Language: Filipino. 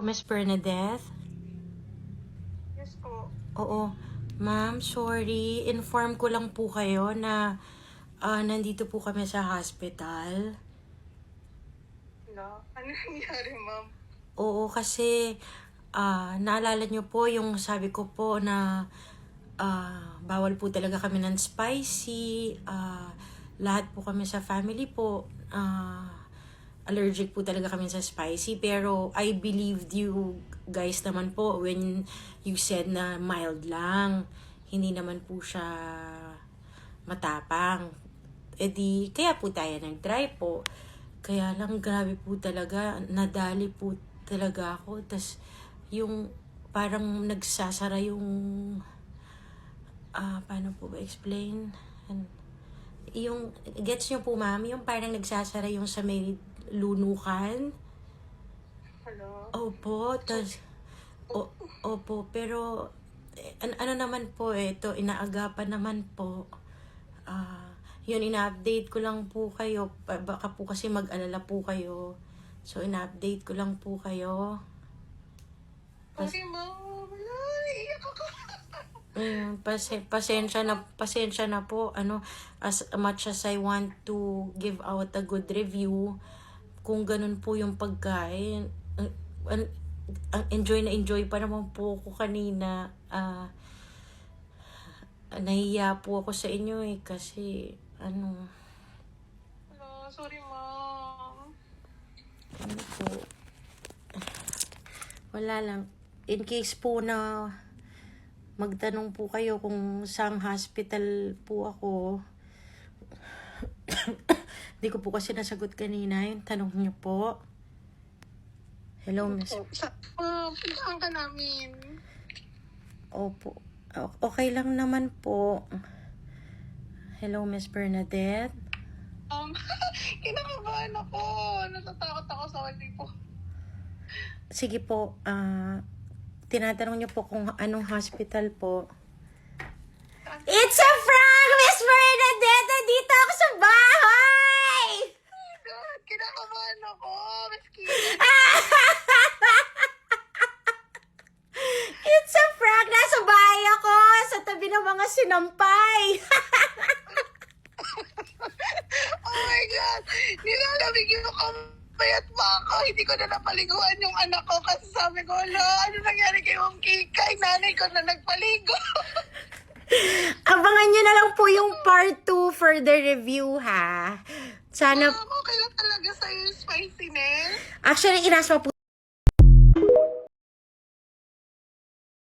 Miss Bernadette? Yes po. Oo. Ma'am, sorry. Inform ko lang po kayo na ah, nandito po kami sa hospital. Wala. Ano nangyari, ma'am? Oo, kasi ah, naalala niyo po yung sabi ko po na ah, bawal po talaga kami ng spicy. ah, lahat po kami sa family po. ah, allergic po talaga kami sa spicy. Pero I believed you guys naman po when you said na mild lang. Hindi naman po siya matapang. E di, kaya po tayo nag-try po. Kaya lang, grabe po talaga. Nadali po talaga ako. Tapos, yung parang nagsasara yung... Ah, paano po ba explain? An- Yung, gets nyo po ma'am, yung parang nagsasara yung sa may lunukan. Hello? Opo, tas, o, opo, pero, eh, an- ano naman po, eh, ito, inaagapan naman po. Ah, yun, ina-update ko lang po kayo. Ba- Baka po kasi mag-alala po kayo. So, ina-update ko lang po kayo. Sorry, ma'am. Wala. Iiyak ako. Ayun, pase, pasensya na, pasensya na po. Ano, as much as I want to give out a good review, kung ganun po yung pagkain, ang- ang- ang enjoy na enjoy pa naman po ako kanina. Ah, nahiya po ako sa inyo eh, kasi, ano, Wala. Sorry, ma'am. ano po, wala lang. In case po na magtanong po kayo kung saang hospital po ako. Hindi ko po kasi nasagot kanina yung tanong niyo po. Hello, Miss. Oh, sa, uh, puntahan ka namin. Opo. Okay lang naman po. Hello, Miss Bernadette. Um, kinakabahan ako. Natatakot ako sa wali po. Sige po, ah, tinatanong niyo po kung anong hospital po. It's a prank, Miss Bernadette! Nandito ako sa bahay! God, kinakabahan ako. Maski. It's a prank! Nasa bahay ako! Sa tabi ng mga sinampay! Oh my God. Nilalamig yung kamay at baka. Hindi ko na napaliguan yung anak ko kasi sabi ko, ala, ano nangyari kay Ma'am Kikay? Nanay ko na nagpaligo. Abangan niyo na lang po yung part 2 for the review, ha? Sana... Ako, kailan talaga sa'yo yung spiciness? Actually, inasma po